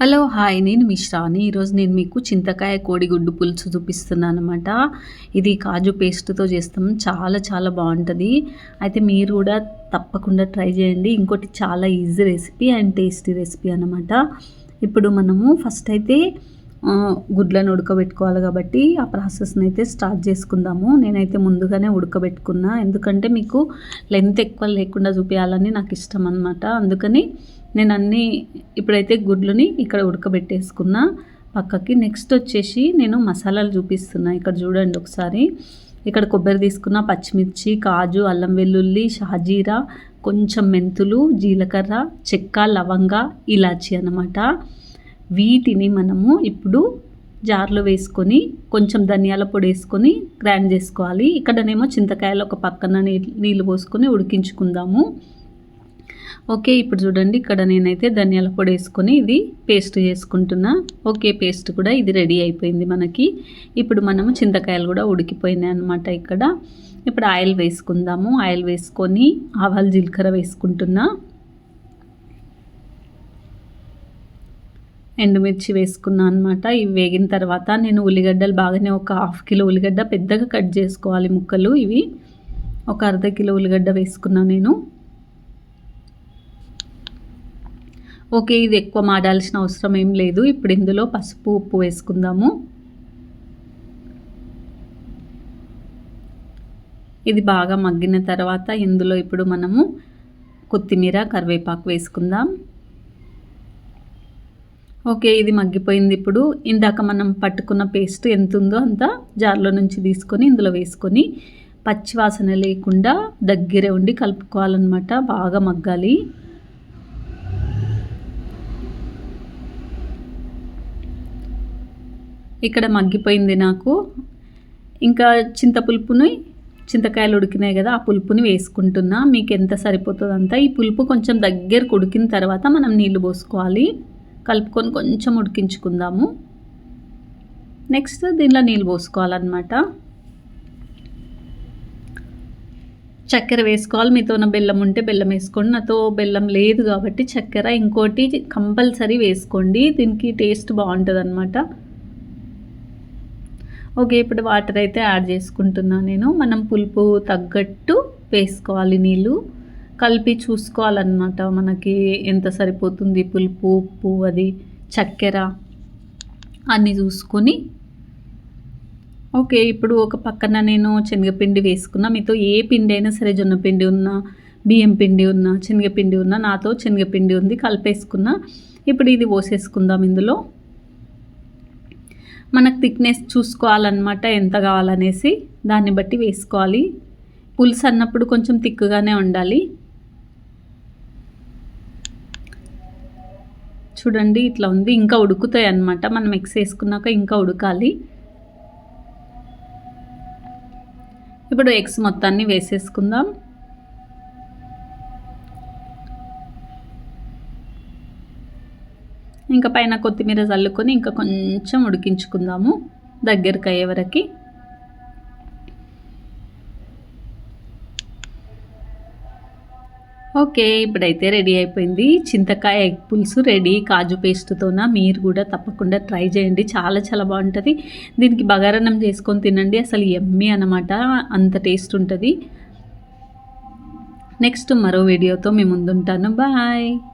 Hello hi. నేను మిశ్రాని ఈరోజు నేను మీకు చింతకాయ కోడిగుడ్డు పులుసు చూపిస్తున్నాను అనమాట ఇది కాజు పేస్ట్తో చేస్తాం. చాలా చాలా బాగుంటుంది. అయితే మీరు కూడా తప్పకుండా ట్రై చేయండి. ఇంకోటి చాలా easy recipe and tasty recipe అనమాట ఇప్పుడు మనము ఫస్ట్ అయితే గుడ్లను ఉడకబెట్టుకోవాలి కాబట్టి ఆ ప్రాసెస్ని అయితే స్టార్ట్ చేసుకుందాము. నేనైతే ముందుగానే ఉడకబెట్టుకున్నా. ఎందుకంటే మీకు లెంత్ ఎక్కువ లేకుండా చూపించాలని నాకు ఇష్టం అనమాట అందుకని నేను అన్నీ ఇప్పుడైతే గుడ్లని ఇక్కడ ఉడకబెట్టేసుకున్నా. పక్కకి నెక్స్ట్ వచ్చేసి నేను మసాలాలు చూపిస్తున్నా. ఇక్కడ చూడండి ఒకసారి. ఇక్కడ కొబ్బరి తీసుకున్న పచ్చిమిర్చి కాజు అల్లం వెల్లుల్లి షాజీరా కొంచెం మెంతులు జీలకర్ర చెక్క లవంగ ఇలాచి అనమాట వీటిని మనము ఇప్పుడు జార్లో వేసుకొని కొంచెం ధనియాల పొడి వేసుకొని గ్రైండ్ చేసుకోవాలి. ఇక్కడనేమో చింతకాయలు ఒక పక్కన నీళ్ళు పోసుకొని ఉడికించుకుందాము. ఓకే ఇప్పుడు చూడండి ఇక్కడ నేనైతే ధనియాల పొడి వేసుకొని ఇది పేస్ట్ చేసుకుంటున్నా. ఓకే పేస్ట్ కూడా ఇది రెడీ అయిపోయింది మనకి. ఇప్పుడు మనము చింతకాయలు కూడా ఉడికిపోయినాయి అనమాట ఇక్కడ. ఇప్పుడు ఆయిల్ వేసుకుందాము. ఆయిల్ వేసుకొని ఆవాలు జీలకర్ర వేసుకుంటున్నా. ఎండుమిర్చి వేసుకున్నాను అనమాట ఇవి వేగిన తర్వాత నేను ఉల్లిగడ్డలు బాగానే ఒక హాఫ్ కిలో ఉల్లిగడ్డ పెద్దగా కట్ చేసుకోవాలి ముక్కలు ఇవి. ఒక అర్ధ కిలో ఉల్లిగడ్డ వేసుకున్నాను నేను. ఓకే ఇది ఎక్కువ మాడాల్సిన అవసరం ఏం లేదు. ఇప్పుడు ఇందులో పసుపు ఉప్పు వేసుకుందాము. ఇది బాగా మగ్గిన తర్వాత ఇందులో ఇప్పుడు మనము కొత్తిమీర కరివేపాకు వేసుకుందాం. ఓకే ఇది మగ్గిపోయింది ఇప్పుడు. ఇందాక మనం పట్టుకున్న పేస్ట్ ఎంత ఉందో అంత జార్లో నుంచి తీసుకొని ఇందులో వేసుకొని పచ్చివాసన లేకుండా దగ్గరే ఉండి కలుపుకోవాలన్నమాట. బాగా మగ్గాలి. ఇక్కడ మగ్గిపోయింది నాకు. ఇంకా చింతపులుపుని చింతకాయలు ఉడికినాయి కదా ఆ పులుపుని వేసుకుంటున్నా. మీకు ఎంత సరిపోతుంది అంతా ఈ పులుపు కొంచెం దగ్గరకు ఉడికిన తర్వాత మనం నీళ్ళు పోసుకోవాలి. కలుపుకొని కొంచెం ఉడికించుకుందాము. నెక్స్ట్ దీనిలో నీళ్ళు పోసుకోవాలన్నమాట. చక్కెర వేసుకోవాలి. మీతో బెల్లం ఉంటే బెల్లం వేసుకోండి. నాతో బెల్లం లేదు కాబట్టి చక్కెర. ఇంకోటి కంపల్సరీ వేసుకోండి. దీనికి టేస్ట్ బాగుంటుంది అనమాట ఓకే ఇప్పుడు వాటర్ అయితే యాడ్ చేసుకుంటున్నాను నేను. మనం పులుపు తగ్గట్టు వేసుకోవాలి నీళ్ళు. కలిపి చూసుకోవాలన్నమాట. మనకి ఎంత సరిపోతుంది పులుపు ఉప్పు అది చక్కెర అన్నీ చూసుకొని. ఓకే ఇప్పుడు ఒక పక్కన నేను శనగపిండి వేసుకున్నా. మీతో ఏ పిండి అయినా సరే జొన్నపిండి ఉన్నా బియ్యం పిండి ఉన్నా శనగపిండి ఉన్నా నాతో శనగపిండి ఉంది కలిపేసుకున్నా. ఇప్పుడు ఇది పోసేసుకుందాం ఇందులో. మనకు థిక్నెస్ చూసుకోవాలన్నమాట ఎంత కావాలనేసి. దాన్ని బట్టి వేసుకోవాలి. పులుసు అన్నప్పుడు కొంచెం థిక్గానే ఉండాలి. చూడండి ఇట్లా ఉంది. ఇంకా ఉడుకుతాయి అన్నమాట. మనం మిక్స్ వేసుకున్నాక ఇంకా ఉడకాలి. ఇప్పుడు ఎగ్స్ మొత్తాన్ని వేసేసుకుందాం. ఇంకా పైన కొత్తిమీర చల్లుకొని ఇంకా కొంచెం ఉడికించుకుందాము దగ్గరికి అయ్యే వరకు. ఓకే ఇప్పుడైతే రెడీ అయిపోయింది. చింతకాయ ఎగ్ పులుసు రెడీ. కాజు పేస్ట్తోన మీరు కూడా తప్పకుండా ట్రై చేయండి. చాలా చాలా బాగుంటుంది. దీనికి బగారన్నం చేసుకొని తినండి. అసలు ఎమ్మి అనమాట అంత టేస్ట్ ఉంటుంది. నెక్స్ట్ మరో వీడియోతో మేము ముందుంటాను. బాయ్.